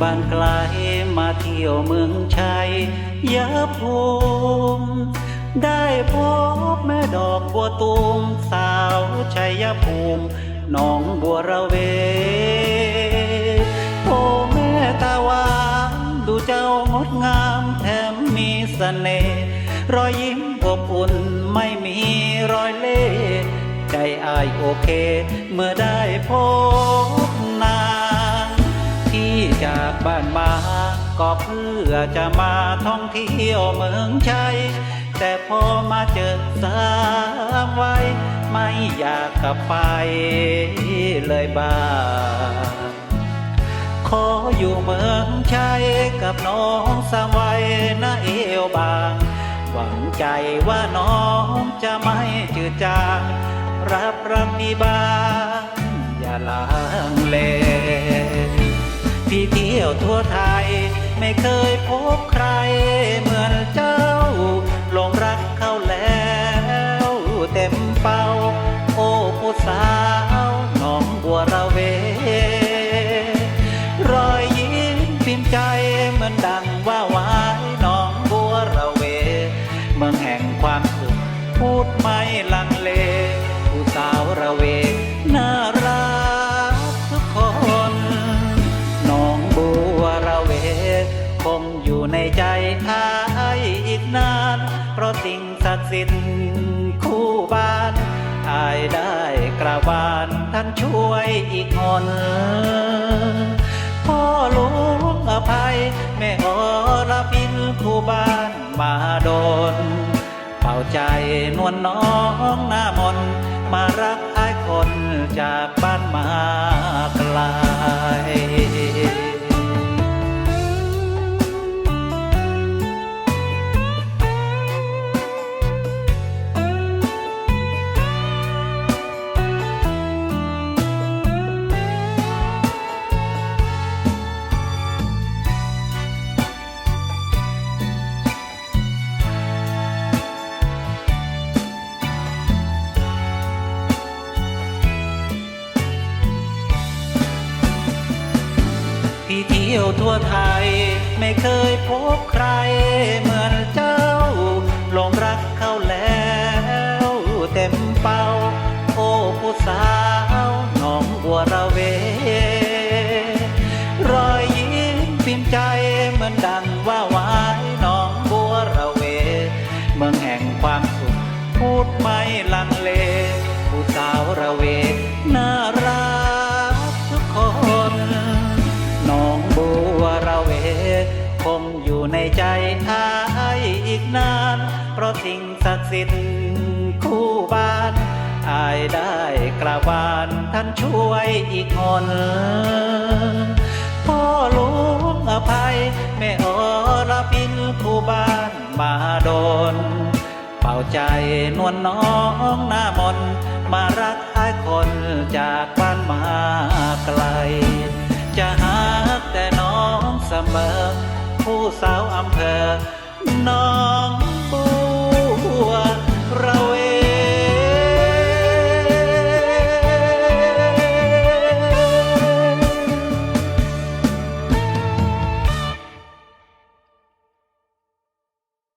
บ้านไกลมาเที่ยวเมืองชัยยาภูมิได้พบแม่ดอกบัวตูมสาวชัยภูมิน้องบัวระเว โอ้แม่ตาหวานดูเจ้างดงามแถมมีสเสน่ห์รอยยิ้มอบอุ่นไม่มีรอยเล่ ใจอายโอเค เมื่อได้พบ ก็เพื่อจะมาท่องเที่ยวเมืองชัย แต่พอมาเจอสามไว้ ไม่อยากกลับไปเลยบ้างขออยู่เมืองชัยกับน้องสามวัยนะเอวบาง หวังใจว่าน้องจะไม่จืดจางรับรักพี่บ้างอย่าลังเลพี่เที่ยวทั่วไทย ไม่เคยพบใครเหมือนเจ้าหลงรักเขาแล้วเต็มเป้า โอ้ผู้สาวน้องบัวระเว รอยยิ้มพิมพ์ใจเหมือนดังว่าวายน้องบัวระเว เมืองแห่งความสุขพูดไม่ลังเล ผู้สาวระเว ได้กระวานท่านช่วยอีกหนพ่อหลวงอภัย แม่อรพินผู้บ้านมาโดน เป่าใจนวลน้องหน้ามนมา ยวทั่วไทย ไม่เคยพบใคร เหมือนเจ้าหลงรักเขาแล้ว เต็มเป้า โอ้ผู้สาว ใจอายอีกนาน เพราะสิ่งศักดิ์สิทธิ์คู่บ้านอายได้กราบวานท่านช่วยอีกหนพ่อหลวงอภัย แม่อรพินคู่บ้านมาโดน เป่าใจนวลน้องหน้ามนมารักอายคนจากบ้านมา สาวอำเภอน้อง